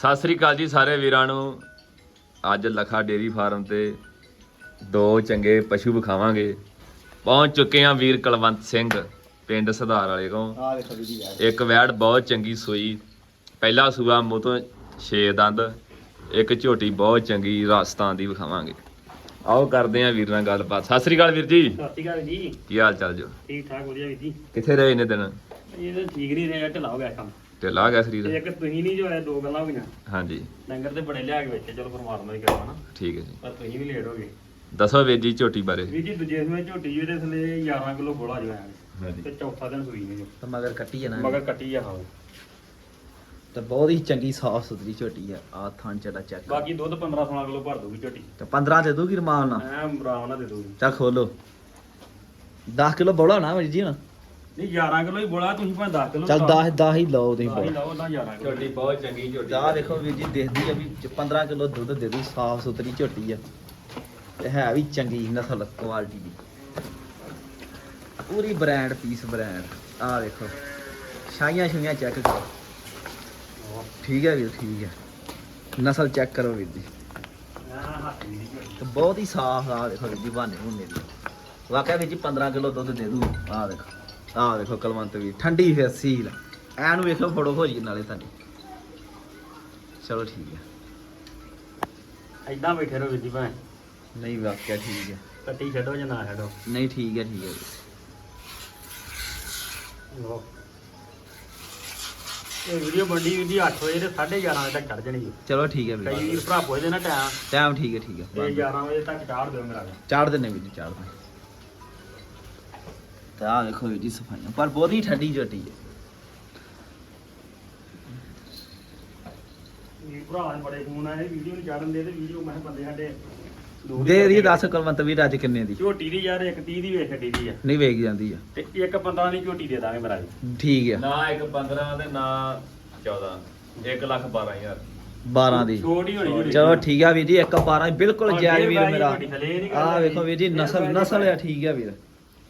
ਸਤਿ ਸ੍ਰੀ ਅਕਾਲ ਜੀ ਸਾਰੇ ਵੀਰਾਂ ਨੂੰ। ਅੱਜ ਲਖਾ ਡੇਰੀ ਫਾਰਮ ਤੇ ਦੋ ਚੰਗੇ ਪਸ਼ੂ ਵਿਖਾਵਾਂਗੇ। ਪਹੁੰਚ ਚੁੱਕੇ ਆ ਵੀਰ ਕੁਲਵੰਤ ਸਿੰਘ ਪਿੰਡ ਸੁਧਾਰ ਵਾਲੇ ਕੋਲ। ਆ ਵੇਖੋ ਵੀਰ ਜੀ ਯਾਰ ਇੱਕ ਵੈੜ ਬਹੁਤ ਚੰਗੀ ਸੂਈ। ਪਹਿਲਾ ਸੂਆ ਮੂੰਹ ਤੋਂ 6 ਦੰਦ। ਇੱਕ ਝੋਟੀ ਬਹੁਤ ਚੰਗੀ ਰਾਜਸਥਾਨ ਦੀ ਵਿਖਾਵਾਂਗੇ। ਆਓ ਕਰਦੇ ਆ ਵੀਰ ਨਾਲ ਗੱਲਬਾਤ। ਸਤਿ ਸ੍ਰੀ ਅਕਾਲ ਵੀਰ ਜੀ। ਸਤਿ ਸ਼੍ਰੀ ਅਕਾਲ ਜੀ। ਕੀ ਹਾਲ ਚਾਲ ਜੋ? ਠੀਕ ਠਾਕ ਵਧੀਆ ਵੀਰ ਜੀ। ਕਿੱਥੇ ਰਹੇ ਨੇ ਦਿਨ? ਇਹ ਤਾਂ ਠੀਕ ਨਹੀਂ ਰਿਹਾ ਢਿੱਲਾ ਹੋ ਗਿਆ ਕੰਮ। ਢਿੱਲਾ ਗਿਆ ਤੇ ਸਰੀਰ। ਇੱਕ ਤੁਸੀਂ ਨਹੀਂ ਜੋ ਆਏ ਦੋ ਗੱਲਾਂ ਹੋਈਆਂ। ਹਾਂਜੀ। ਲੰਗਰ ਤੇ ਬੜੇ ਲਿਆ ਕੇ ਵਿੱਚ ਚਲੋ ਪਰਮਾਤਮਾ ਦੀ ਕਿਰਪਾ ਨਾਲ ਠੀਕ ਹੈ ਜੀ। ਪਰ ਤੁਸੀਂ ਵੀ ਲੇਟ ਹੋ ਗਏ। ਦੱਸੋ ਵੀਰ ਜੀ ਝੋਟੀ ਬਾਰੇ। ਵੀਰ ਜੀ ਦੂਜੇ ਸਮੇਂ ਝੋਟੀ ਜਿਹਦੇ ਥਲੇ 11 ਕਿਲੋ ਗੋਲਾ ਜੋ ਆਇਆ ਹਾਂਜੀ। ਤੇ ਚੌਥਾ ਦਿਨ ਸੂਈ ਨੇ ਜੋ ਤਾਂ ਮਗਰ ਕੱਟੀ ਹੈ ਨਾ ਮਗਰ ਕੱਟੀ ਆ ਹਾਂ। ਤੇ ਬਹੁਤ ਹੀ ਚੰਗੀ ਸਾਫ਼ ਸੁਥਰੀ ਝੋਟੀ ਆ। ਆ ਥਣ ਚੜਾ ਚੈੱਕ। ਬਾਕੀ ਦੁੱਧ 15 16 ਕਿਲੋ ਭਰ ਦੂਗੀ ਝੋਟੀ। ਤੇ 15 ਦੇ ਦੂਗੀ ਰਮਾਨ ਨਾਲ। ਐ ਆਰਾਮ ਨਾਲ ਦੇ ਦੂਗੀ ਚੱਲ ਖੋਲੋ। 10 ਕਿਲੋ ਬੋਲਾ ਨਾ ਵੀਰ ਜੀ ਹੁਣ। ਨਹੀਂ 11 ਕਿਲੋ ਹੀ ਬੋਲਾ ਤੁਸੀਂ ਭਾਵੇਂ 10 ਕਿਲੋ ਚੱਲ 10 10 ਹੀ ਲਓ ਤੁਸੀਂ ਬੋਲਾ। ਲਾਓ ਨਾ 11 ਕਿਲੋ। ਝੋਟੀ ਬਹੁਤ ਚੰਗੀ ਝੋਟੀ ਆ ਦੇਖੋ ਵੀਰ ਜੀ ਦੇਖਦੀ ਆ ਵੀ 15 ਕਿਲੋ ਦੁੱਧ ਦੇ ਦੂ ਸਾਫ਼ ਸੁਥਰੀ ਝੋਟੀ ਆ। ਤੇ ਹੈ ਵੀ ਚੰਗੀ ਨਸਲ ਕੁਆਲਿਟੀ ਦੀ। ਪੂਰੀ ਬ੍ਰਾਂਡ ਪੀਸ ਬ੍ਰਾਂਡ ਆ ਦੇਖੋ ਛਾਈਆਂ ਛੁਈਆਂ ਚੈੱਕ ਕਰੋ। ਠੀਕ ਹੈ ਵੀਰ ਠੀਕ ਹੈ। ਨਸਲ ਚੈੱਕ ਕਰੋ ਵੀਰ ਜੀ। ਤੇ ਬਹੁਤ ਹੀ ਸਾਫ਼ ਆ ਦੇਖੋ ਵੀਰ ਜੀ ਬਹਾਨੇ ਹੁੰਨੇ ਦੀ। ਵਾਕਿਆ ਵੀਰ ਜੀ 15 ਕਿਲੋ ਦੁੱਧ ਦੇ ਦੂ। ਆ ਦੇਖੋ। ਆ ਦੇਖੋ ਕਲਵੰਤ ਵੀ ਠੰਡੀ ਫਿਰ ਸੀਲ। ਐਨੂੰ ਵੇਖੋ ਫੋਟੋ ਹੋ ਜੀ ਨਾਲੇ ਤੁਹਾਡੀ। ਚਲੋ ਠੀਕ ਹੈ ਐਦਾਂ ਬੈਠੇ ਰਹੋ ਵੀਰ ਜੀ ਭਾਵੇਂ। ਨਹੀਂ ਵਾਕਿਆ ਠੀਕ ਹੈ ਕੱਟੀ ਛੱਡੋ ਜਾਂ ਨਾ ਛੱਡੋ। ਨਹੀਂ ਠੀਕ ਹੈ ਠੀਕ ਹੈ। ਲਓ। ਇਹ ਵੀਡੀਓ ਬੰਡੀ ਵੀਰ ਜੀ 8 ਵਜੇ ਤੇ 11:30 ਵਜੇ ਤੱਕ ਚੜ ਜਣੀ ਚਲੋ ਠੀਕ ਹੈ ਕਈ ਵੀਰ ਵੀਰ ਭਰਾ ਪੁੱਛਦੇ ਨਾ ਟਾਈਮ ਟਾਈਮ ਠੀਕ ਹੈ ਠੀਕ ਤੇ ਹੈ 11 ਵਜੇ ਤੱਕ ਚਾੜ ਦਿਓ ਮੇਰਾ। ਚਾੜ ਦਿੰਨੇ ਵੀਰ ਜੀ ਚਾੜ ਦਿੰਨੇ ਤੇ ਆ ਦੇਖੋ ਵੀਰ ਜੀ ਸਫਾਈਆਂ ਪਰ ਬਹੁਤ ਹੀ ਠੰਡੀ ਝੋਟੀ ਹੈ। ਭਰਾ ਦੇ ਬੜੇ ਫੋਨ ਆਏ ਵੀਡੀਓ ਨੂੰ ਚਾੜਨ ਦੇ ਤੇ ਵੀਡੀਓ ਮੈਂ ਕਿਹਾ ਬੰਦੇ ਸਾਡੇ ਦੂਰ ਹੀ ਦੇ ਦੀ ਕਰਦੇ ਦੱਸ ਕੁਲਵੰਤ ਵੀਰ ਅੱਜ ਕਿੰਨੇ ਦੀ? ਝੋਟੀ ਦੀ ਯਾਰ ਇੱਕ 30 ਦੀ ਵੇਖ ਛੱਡੀ ਦੀ ਆ। ਨਹੀਂ ਵੇਖ ਜਾਂਦੀ ਆ। ਤੇ ਇੱਕ 15 ਦੀ ਝੋਟੀ ਦੇ ਦਾਂਗੇ ਮੇਰਾ ਜੀ ਠੀਕ ਆ। ਨਾ ਇੱਕ 15 ਤੇ ਨਾ 14 1 ਲੱਖ 12000 12 ਦੀ। ਛੋਟੀ ਹੋਣੀ ਝੋਟੀ। ਚਲੋ ਠੀਕ ਆ ਵੀਰ ਜੀ ਇੱਕ 12 ਬਿਲਕੁਲ ਜਾਇਜ਼ ਵੀਰ ਮੇਰਾ। ਆ ਵੇਖੋ ਵੀਰ ਜੀ ਨਸਲ ਨਸਲ ਆ। ਠੀਕ ਆ ਵੀਰ।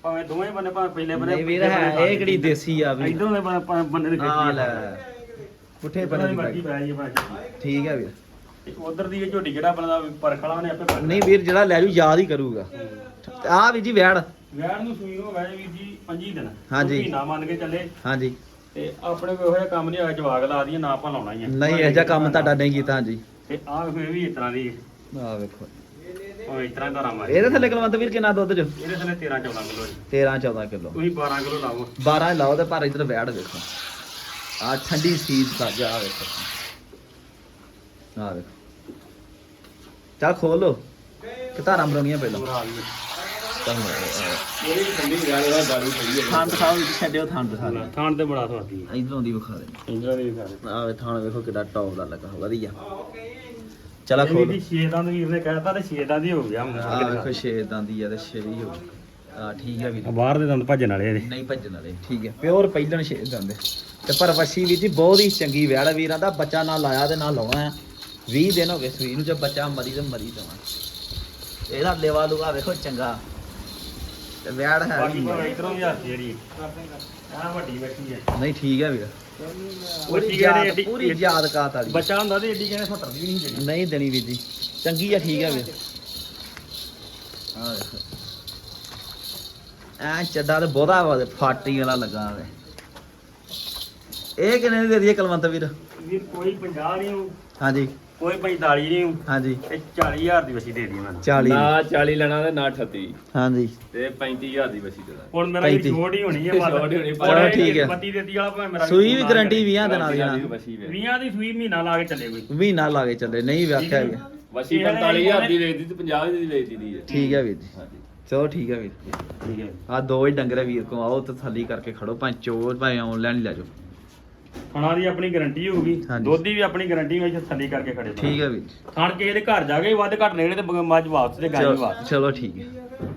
ਭਾਵੇਂ ਦੋਵੇਂ ਬੰਨੇ ਭਾਵੇਂ ਪਹਿਲੇ ਬੰਨੇ ਨਹੀਂ ਵੀਰ ਹੈ ਇਹ ਕਿਹੜੀ ਦੇਸੀ ਆ ਵੀ? ਇਧਰੋਂ ਦੇ ਬੰਨੇ- ਭਾਵੇਂ ਦੇ ਆ। ਲੈ ਪੁੱਠੇ ਬਣੇ ਦੀ ਮਰਜ਼ੀ। ਪੈ ਜੀ ਭਾਵੇਂ ਠੀਕ ਆ ਵੀਰ। ਉਧਰ ਦੀ ਇਹ ਝੋਟੀ ਜਿਹੜਾ ਬਣਦਾ ਪਰਖਲਾ ਉਹਨੇ ਆਪੇ ਪਰਖ ਨਹੀਂ ਵੀਰ ਜਿਹੜਾ ਲੈ ਜੂ ਯਾਦ ਹੀ ਕਰੂਗਾ। ਆ ਵੀਰ ਜੀ ਵੈੜ ਵਿਆਹ ਨੂੰ ਸੂਈ ਹੋ ਗਏ ਵੀਰ ਜੀ 25 ਦਿਨ। ਹਾਂਜੀ। ਮਹੀਨਾ ਮੰਨ ਕੇ ਚੱਲੇ। ਹਾਂਜੀ ਤੇ ਆਪਣੇ ਕੋਈ ਜਿਹਾ ਕੰਮ ਨਹੀਂ ਹੋਇਆ ਜਵਾਗ ਲਾ ਦਈਏ ਨਾ ਆਪਾਂ ਲਾਉਣਾ ਹੀ ਆ। ਨਹੀਂ ਇਹ ਜਿਹਾ ਕੰਮ ਤੁਹਾਡਾ ਨਹੀਂ ਕੀਤਾ ਹਾਂਜੀ ਤੇ ਆਹ ਇਹ ਵੀ ਇਸ ਤਰ੍ਹਾਂ ਦੀ ਆ ਵੇਖੋ। ਉਹ ਇਸ ਤਰ੍ਹਾਂ ਧਾਰਾ ਮਾਰੀ ਇਹਦੇ ਥੱਲੇ ਕੁਲਵੰਤ ਵੀਰ ਕਿੰਨਾ ਦੁੱਧ ਜੋ ਇਹਦੇ ਥੱਲੇ 13 14 ਕਿਲੋ ਜੀ। 13 14 ਕਿਲੋ। ਤੁਸੀਂ 12 ਕਿਲੋ ਲਾਓ। 12 ਲਾਓ ਤੇ ਪਰ ਇਧਰ ਵੈੜ ਵੇਖੋ ਆ ਠੰਡੀ ਸੀਤ ਦਾ ਜਾ ਵੇਖੋ ਆ ਵੇਖੋ ਚੱਲ ਖੋਲੋ ਕਿ ਧਾਰਾਂ ਬਣਾਉਣੀਆਂ ਪਹਿਲਾਂ। ਪੂਰਾ ਆ ਗਈ। ਇਹ ਵੀ ਠੰਡੀ ਗੱਲ ਦਾ ਦਾਰੂ ਪਈ ਹੈ। ਥਾਂ ਦਿਖਾਓ ਜੀ ਛੱਡਿਓ ਥਾਂ ਦਿਖਾ ਦੇ ਥਾਣ ਤੇ ਬੜਾ ਸਵਾਦੀ ਹੈ ਇਧਰੋਂ ਦੀ ਵਿਖਾ ਦੇ। ਇੰਦਰਾ ਦੇ ਵੀ ਕਰ ਆ ਵੇ ਥਾਂ ਵੇਖੋ ਕਿੱਡਾ ਟੌਪ ਦਾ ਲੱਗਾ। ਵਧੀਆ। ਚਲਾ ਖੋਲ ਵੀ ਛੇ ਦੰਦ ਵੀਰ ਨੇ ਕਹਿਤਾ ਤੇ ਛੇ ਦੰਦ ਹੀ ਹੋ ਗਿਆ ਆ ਵੇਖੋ ਛੇ ਦੰਦੀ ਆ ਤੇ ਛੇ ਹੀ ਹੋ ਆ ਠੀਕ ਆ ਵੀਰ। ਬਾਹਰ ਦੇ ਦੰਦ ਭੱਜਣ ਵਾਲੇ ਇਹਦੇ ਨਹੀਂ ਭੱਜਣ ਵਾਲੇ ਠੀਕ ਹੈ ਪਿਓਰ ਪਹਿਲਣ ਛੇ ਦੰਦੇ। ਤੇ ਪਰ ਵਸ਼ੀ ਵੀ ਜੀ ਬਹੁਤ ਹੀ ਚੰਗੀ ਆ ਵੀਰਾਂ ਦਾ। ਬੱਚਾ ਨਾ ਲਾਇਆ ਤੇ ਨਾ ਲਾਉਣਾ ਆ। 20 ਦਿਨ ਹੋ ਗਏ ਸੂਈ ਨੂੰ ਜੇ ਬੱਚਾ ਮਰੀ ਤੇ ਮਰੀ ਦਵਾਂ ਇਹਦਾ ਲੇਵਾ ਲੂਗਾ ਵੇਖੋ ਚੰਗਾ। ਤੇ ਵੈੜ ਹੈ ਬਾਕੀ ਭਾਵੇਂ ਇਧਰੋਂ ਵੀ ਹੱਥ ਜਿਹੜੀ ਆ ਵੱਡੀ ਬੈਠੀ ਹੈ। ਨਹੀਂ ਠੀਕ ਹੈ ਵੀਰ। ਪੂਰੀ ਬੱਚੀ ਕਹਿੰਦੇ ਯਾਦ ਏਡੀ- ਪੂਰੀ ਯਾਦ ਕਾਤ ਵਾਲੀ। ਬੱਚਾ ਹੁੰਦਾ ਤੇ ਏਡੀ ਕਹਿੰਦੇ 70 ਦੀ ਵੀ ਨਹੀਂ ਜਿਹੜੀ ਨਹੀਂ ਦੇਣੀ ਵੀਰ ਜੀ। ਚੰਗੀ ਆ ਠੀਕ ਆ ਵੀਰ। ਆ ਦੇਖੋ। ਐ ਚੱਡਾ ਤੇ ਬਹੁਤਾ ਵਾ ਫਾਟੀ ਵਾਲਾ ਲੱਗਾ ਵੇ। ਇਹ ਕਿੰਨੇ ਦੀ ਦੇ ਦਈਏ ਕਲਵੰਤ ਵੀਰ? ਵੀਰ ਕੋਈ 50 ਨਹੀਂ ਹਾਂਜੀ। ਕੋਈ 45 ਨਹੀਂ ਹਾਂਜੀ। ਤੇ 40000 ਦੀ ਵਸੀ ਦੇ ਦੀ 40 ਨਾ 40 ਲੈਣਾ ਤੇ ਨਾ 38 ਹਾਂਜੀ। ਤੇ 35000 ਦੀ ਵਸੀ ਤੇ ਦਾ ਹੁਣ ਮੇਰਾ ਵੀ 35 ਛੋਟ ਹੀ ਹੋਣੀ ਹੈ ਛੋਟ ਹੀ ਹੋਣੀ, ਪਰ ਚਲੋ ਠੀਕ ਹੈ। ਬੱਤੀ ਦੇਤੀ ਵਾਲਾ ਭਾਵੇਂ ਮੇਰਾ ਸੂਈ ਵੀ ਗਰੰਟੀ 20 ਦਿਨਾਂ ਦੀ ਦੀ ਨਾ ਵਸੀ ਵੇ। 20 ਦੀ ਸੂਈ ਮਹੀਨਾ ਲਾ ਕੇ ਚੱਲੇ ਕੋਈ। ਮਹੀਨਾ ਲਾ ਕੇ ਚੱਲੇ ਨਹੀਂ ਵਿਆਖਿਆ ਹੈਗਾ। ਵਸੀ ਇਹ ਵਾਲੇ 45000 ਦੀ ਵੇਚਦੀ ਤੇ 50 ਦੀ ਵੇਚਦੀ ਦੀ ਹੈ। ਠੀਕ ਹੈ ਵੀਰ ਜੀ। ਹਾਂਜੀ। ਚਲੋ ਠੀਕ ਹੈ ਵੀਰ ਠੀਕ ਹੈ। ਆ ਦੋ ਹੀ ਡੰਗਰ ਆ ਵੀਰ ਕੋ ਆਓ ਤਸੱਲੀ ਕਰਕੇ ਖੜੋ। ਭਾਵੇਂ ਚੋਰ ਭਾਵੇਂ ਆਨਲਾਈਨ ਹੀ ਲੈ ਜਾਓ। ਖਾਣਾ ਦੀ ਆਪਣੀ ਗਾਰੰਟੀ ਹੋਊਗੀ ਹਾਂਜੀ। ਦੁੱਧ ਦੀ ਵੀ ਆਪਣੀ ਗਾਰੰਟੀ ਹੋਈ ਥੱਲੀ ਕਰਕੇ ਖੜੇ ਠੀਕ ਹੈ ਵੀਰ ਜੀ। ਖਾਣ ਕਿਸੇ ਦੇ ਘਰ ਜਾ ਕੇ ਵੱਧ ਘੱਟ ਨੇੜੇ ਤੇ ਬ- ਮੱਝ ਵਾਪਸ ਤੇ ਗਾਂ ਵੀ ਚਲੋ ਵਾਪਸ ਚਲੋ ਠੀਕ ਹੈ